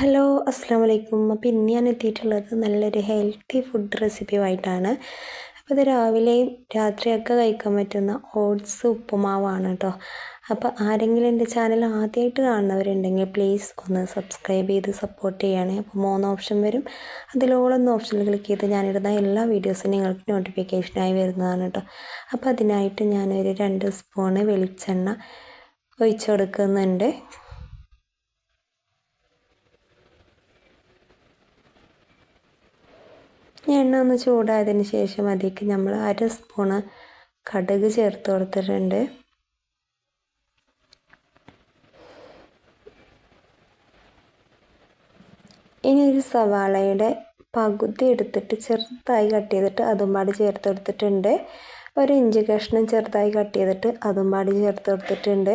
Hello അസ്സാം വലൈക്കും അപ്പോൾ ഇന്ന് ഞാൻ എത്തിയിട്ടുള്ളത് നല്ലൊരു ഹെൽത്തി ഫുഡ് റെസിപ്പിയുമായിട്ടാണ്. അപ്പോൾ ഇത് രാവിലെയും രാത്രിയൊക്കെ കഴിക്കാൻ പറ്റുന്ന ഓട്സ് ഉപ്പുമാവാണ് കേട്ടോ. അപ്പോൾ ആരെങ്കിലും എന്റെ ചാനൽ ആദ്യമായിട്ട് കാണുന്നവരുണ്ടെങ്കിൽ പ്ലീസ് ഒന്ന് സബ്സ്ക്രൈബ് ചെയ്ത് സപ്പോർട്ട് ചെയ്യണേ. അപ്പോൾ മൂന്ന് ഓപ്ഷൻ വരും. അതിലോളൊന്ന് ഓപ്ഷനിൽ ക്ലിക്ക് ചെയ്ത് ഞാനിടുന്ന എല്ലാ വീഡിയോസും നിങ്ങൾക്ക് നോട്ടിഫിക്കേഷനായി വരുന്നതാണ് കേട്ടോ. അപ്പോൾ അതിനായിട്ട് ഞാനൊരു രണ്ട് സ്പൂണ് വെളിച്ചെണ്ണ ഒഴിച്ചു കൊടുക്കുന്നുണ്ട് എണ്ണ ഒന്ന് ചൂടായതിന് ശേഷം അതിലേക്ക് നമ്മൾ അര സ്പൂണ് കടുക് ചേർത്ത് കൊടുത്തിട്ടുണ്ട്. ഇനി ഒരു സവാളയുടെ പകുതി എടുത്തിട്ട് ചെറുതായി കട്ട് ചെയ്തിട്ട് അതും പാടി ചേർത്ത് കൊടുത്തിട്ടുണ്ട്. ഒരു ഇഞ്ചി കഷ്ണം ചെറുതായി കട്ട് ചെയ്തിട്ട് അതും പാടി ചേർത്ത് കൊടുത്തിട്ടുണ്ട്.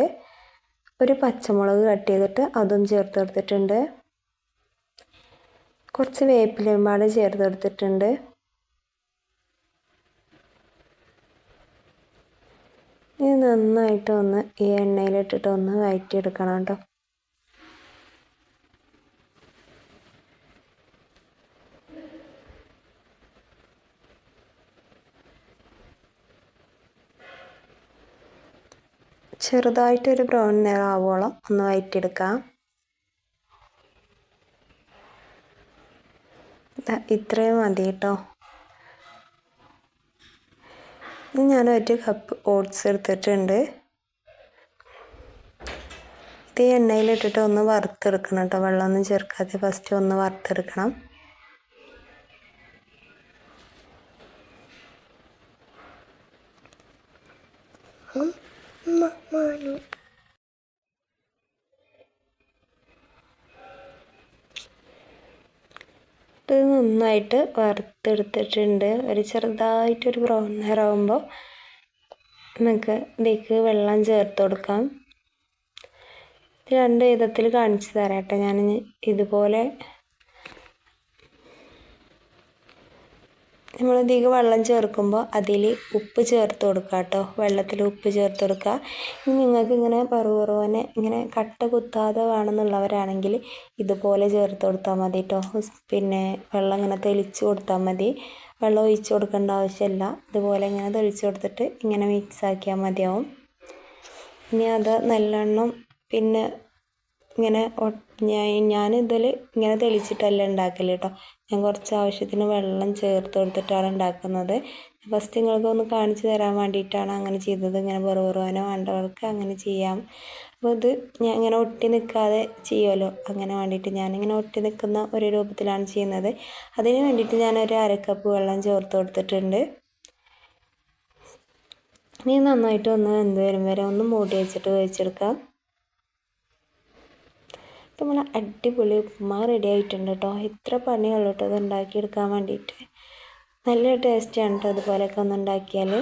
ഒരു പച്ചമുളക് കട്ട് ചെയ്തിട്ട് അതും ചേർത്ത് കൊടുത്തിട്ടുണ്ട്. കുറച്ച് വേപ്പിലയും ചേർത്ത് കൊടുത്തിട്ടുണ്ട്. ഇത് നന്നായിട്ട് ഒന്ന് ഈ എണ്ണയിലിട്ടിട്ട് ഒന്ന് വഴറ്റിയെടുക്കണം കേട്ടോ. ചെറുതായിട്ടൊരു ബ്രൗൺ നിറാവോളം ഒന്ന് വഴറ്റിയെടുക്കാം ഇത്രയും മതി കേട്ടോ. ഞാൻ ഒരു കപ്പ് ഓട്സ് എടുത്തിട്ടുണ്ട്. ഇത് എണ്ണയിലിട്ടിട്ട് ഒന്ന് വറുത്തെടുക്കണം കേട്ടോ. വെള്ളമൊന്നും ചേർക്കാതെ ഫസ്റ്റ് ഒന്ന് വറുത്തെടുക്കണം. മാനു ഇത് നന്നായിട്ട് വറുത്തെടുത്തിട്ടുണ്ട്. ഒരു ചെറുതായിട്ടൊരു ബ്രൗൺ നിറാകുമ്പോൾ നമുക്ക് ഇതിലേക്ക് വെള്ളം ചേർത്ത് കൊടുക്കാം. രണ്ട് വിധത്തിൽ കാണിച്ചു തരാം കേട്ടോ. ഞാൻ ഇതുപോലെ നമ്മൾ ഇതിലേക്ക് വെള്ളം ചേർക്കുമ്പോൾ അതിൽ ഉപ്പ് ചേർത്ത് കൊടുക്കുക കേട്ടോ വെള്ളത്തിൽ ഉപ്പ് ചേർത്ത് കൊടുക്കുക ഇനി നിങ്ങൾക്ക് ഇങ്ങനെ പറവറവനെ ഇങ്ങനെ കട്ട കുത്താതെ വേണമെന്നുള്ളവരാണെങ്കിൽ ഇതുപോലെ ചേർത്ത് കൊടുത്താൽ മതി കേട്ടോ പിന്നെ വെള്ളം ഇങ്ങനെ തെളിച്ച് കൊടുത്താൽ മതി. വെള്ളം ഒഴിച്ച് കൊടുക്കേണ്ട ആവശ്യമില്ല ഇതുപോലെ ഇങ്ങനെ തെളിച്ച് കൊടുത്തിട്ട് ഇങ്ങനെ മിക്സ് ആക്കിയാൽ മതിയാവും. ഇനി അത് നല്ലെണ്ണം പിന്നെ ഇങ്ങനെ ഞാൻ ഇതിൽ ഇങ്ങനെ തെളിച്ചിട്ടല്ല ഉണ്ടാക്കൽ കേട്ടോ ഞാൻ കുറച്ച് ആവശ്യത്തിന് വെള്ളം ചേർത്ത് കൊടുത്തിട്ടാണ് ഉണ്ടാക്കുന്നത് ഫസ്റ്റ് നിങ്ങൾക്ക് ഒന്ന് കാണിച്ചു തരാൻ വേണ്ടിയിട്ടാണ് അങ്ങനെ ചെയ്തത്. ഇങ്ങനെ വെറുവെറുവാനോ വേണ്ടവർക്ക് അങ്ങനെ ചെയ്യാം. അപ്പോൾ ഇത് ഞാൻ ഇങ്ങനെ ഒട്ടി നിൽക്കാതെ ചെയ്യുമല്ലോ അങ്ങനെ വേണ്ടിയിട്ട് ഞാനിങ്ങനെ ഒട്ടി നിൽക്കുന്ന ഒരു രൂപത്തിലാണ് ചെയ്യുന്നത്. അതിന് വേണ്ടിയിട്ട് ഞാനൊരു അരക്കപ്പ് വെള്ളം ചേർത്ത് കൊടുത്തിട്ടുണ്ട്. ഇനി നന്നായിട്ട് ഒന്ന് എന്ത് വരും വരെ ഒന്ന് മൂടി വെച്ചിട്ട് വേവിച്ചെടുക്കാം. നമ്മൾ അടിപൊളി ഉപ്പുമാ റെഡി ആയിട്ടുണ്ട് കേട്ടോ ഇത്ര പണിയുള്ളൂ കേട്ടോ അത് ഉണ്ടാക്കിയെടുക്കാൻ വേണ്ടിയിട്ട് നല്ല ടേസ്റ്റാണ് കേട്ടോ അതുപോലെയൊക്കെ ഒന്ന് ഉണ്ടാക്കിയാൽ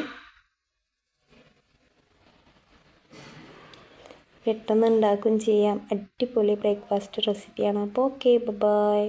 പെട്ടെന്ന് ഉണ്ടാക്കും ചെയ്യാം. അടിപൊളി ബ്രേക്ക്ഫാസ്റ്റ് റെസിപ്പിയാണ് അപ്പോൾ ഓക്കെ ബൈ